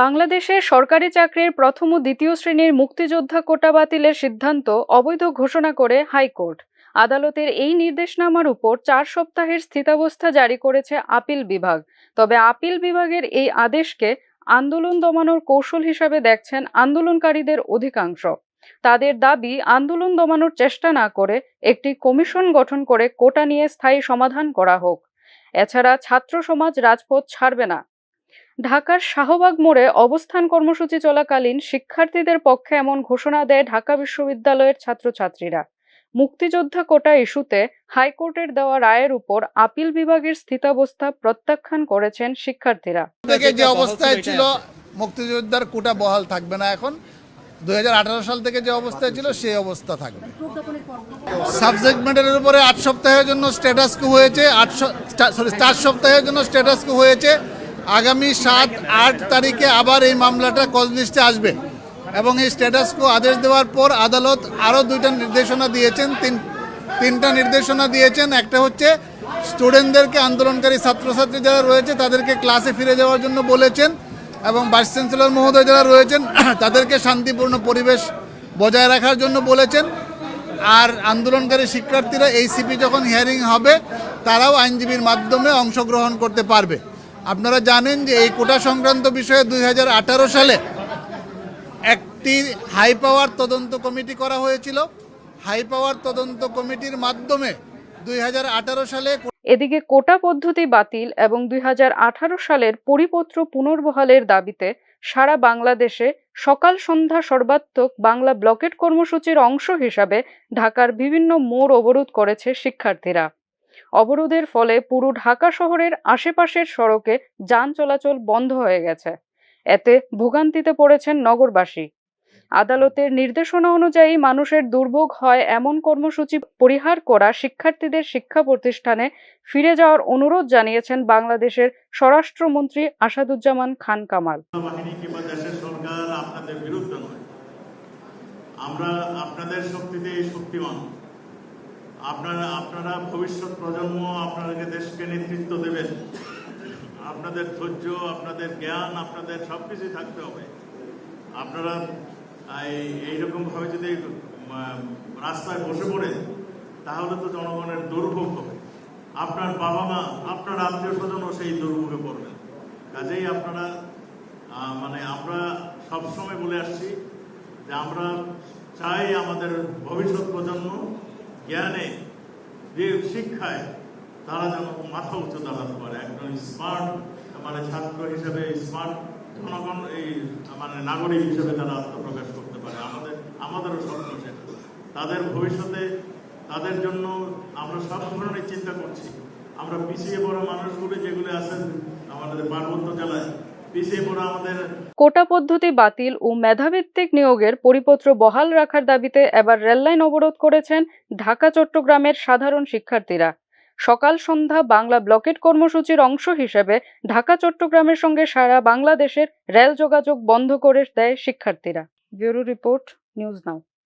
বাংলাদেশে সরকারি চাকরির প্রথম ও দ্বিতীয় শ্রেণির মুক্তিযোদ্ধা কোটা বাতিলের সিদ্ধান্ত অবৈধ ঘোষণা করে হাইকোর্ট। আদালতের এই নির্দেশনামার উপর চার সপ্তাহের স্থিতাবস্থা জারি করেছে আপিল বিভাগ। তবে আপিল বিভাগের এই আদেশকে আন্দোলন দমানোর কৌশল হিসাবে দেখছেন আন্দোলনকারীদের অধিকাংশ। তাদের দাবি, আন্দোলন দমানোর চেষ্টা না করে একটি কমিশন গঠন করে কোটা নিয়ে স্থায়ী সমাধান করা হোক। এছাড়া ছাত্র সমাজ রাজপথ ছাড়বে না। ঢাকার শাহবাগ মোড়ে অবস্থান কর্মসূচি চলাকালীন শিক্ষার্থীদের পক্ষে এমন ঘোষণা দেয় ঢাকা বিশ্ববিদ্যালয়ের ছাত্রছাত্রীরা। মুক্তিযোদ্ধা কোটা ইস্যুতে হাইকোর্টের দেওয়া রায়ের উপর আপিল বিভাগের স্থিতাবস্থা প্রত্যাখ্যান করেছেন শিক্ষার্থীরা। যে অবস্থায় ছিল, মুক্তিযোদ্ধার কোটা বহাল থাকবে না এখন। দুই হাজার আঠারো সাল থেকে যে অবস্থায় ছিল, সেই অবস্থা থাকবে। সাবজেক্ট ম্যাটারের উপরে আট সপ্তাহের জন্য স্ট্যাটাস হয়েছে, আট সরি চার সপ্তাহের জন্য স্ট্যাটাস হয়েছে। আগামী সাত, আট তারিখে আবার এই মামলাটা কজ লিস্টে আসবে এবং এই স্ট্যাটাস কো আদেশ দেওয়ার পর আদালত আরও দুইটা নির্দেশনা দিয়েছেন, তিন, তিনটা নির্দেশনা দিয়েছেন। একটা হচ্ছে স্টুডেন্টদেরকে আন্দোলনকারী ছাত্রছাত্রী যারা রয়েছে, তাদেরকে ক্লাসে ফিরে যাওয়ার জন্য বলেছেন এবং ভাইস চ্যান্সেলর মহোদয় যারা রয়েছেন, তাদেরকে শান্তিপূর্ণ পরিবেশ বজায় রাখার জন্য বলেছেন। আর আন্দোলনকারী শিক্ষার্থীরা এই সিপি যখন হিয়ারিং হবে, তারাও আইনজীবীর মাধ্যমে অংশগ্রহণ করতে পারবে। আপনারা জানেন যে এই কোটা সংক্রান্ত বিষয়ে দুই হাজার আঠারো সালে একটি হাই পাওয়ার তদন্ত কমিটি করা হয়েছিল। হাই পাওয়ার তদন্ত কমিটির মাধ্যমে দুই হাজার আঠারো সালে এদিকে কোটা পদ্ধতি বাতিল এবং দুই হাজার আঠারো সালের পরিপত্র পুনর্বহালের দাবিতে সারা বাংলাদেশে সকাল সন্ধ্যা সর্বাত্মক বাংলা ব্লকেট কর্মসূচির অংশ হিসাবে ঢাকার বিভিন্ন মোড় অবরোধ করেছে শিক্ষার্থীরা। অবরোধের ফলে পুরো ঢাকা শহরের আশেপাশের সড়কে যান চলাচল বন্ধ হয়ে গেছে। এতে ভোগান্তিতে পড়েছেন নগরবাসী। আদালতের নির্দেশনা অনুযায়ী মানুষের দুর্ভোগ হয় এমন কর্মসূচি পরিহার করা শিক্ষার্থীদের শিক্ষা প্রতিষ্ঠানে ফিরে যাওয়ার অনুরোধ জানিয়েছেন বাংলাদেশের স্বরাষ্ট্রমন্ত্রী আসাদুজ্জামান খান কামাল। আমরা আপনাদের শক্তিতেই শক্তিমান। আপনারা আপনারা ভবিষ্যৎ প্রজন্ম আপনাদেরকে দেশকে নেতৃত্ব দেবেন। আপনাদের ধৈর্য, আপনাদের জ্ঞান, আপনাদের সব কিছুই থাকতে হবে। আপনারা এই এইরকম ভাবে যদি রাস্তায় বসে পড়ে, তাহলে তো জনগণের দুর্ভোগ হবে। আপনার বাবা মা, আপনার আত্মীয় স্বজনও সেই দুর্ভোগে পড়বেন কাজেই আপনারা মানে আমরা সবসময় বলে আসছি যে আমরা চাই আমাদের ভবিষ্যৎ প্রজন্ম জ্ঞানে যে শিক্ষায় তারা যেন মাথা উঁচু দাঁড়াতে পারে। একজন স্মার্ট মানে ছাত্র হিসেবে স্মার্ট জনগণ, এই মানে নাগরিক হিসেবে তারা আত্মপ্রকাশ করতে পারে। আমাদের, আমাদেরও স্বপ্ন সেটা। তাদের ভবিষ্যতে, তাদের জন্য আমরা সব ধরনের চিন্তা করছি। আমরা পিছিয়ে পড়া মানুষগুলো যেগুলো আছেন আমাদের পার্বত্য জেলায় কোটা পদ্ধতি বাতিল ও মেধাভিত্তিক নিয়োগের পরিপত্র বহাল রাখার দাবিতে এবার রেললাইন অবরোধ করেছেন ঢাকা চট্টগ্রামের সাধারণ শিক্ষার্থীরা। সকাল সন্ধ্যা বাংলা ব্লকেট কর্মসূচির অংশ হিসেবে ঢাকা চট্টগ্রামের সঙ্গে সারা বাংলাদেশের রেল যোগাযোগ বন্ধ করে দেয় শিক্ষার্থীরা। Bureau report, news now.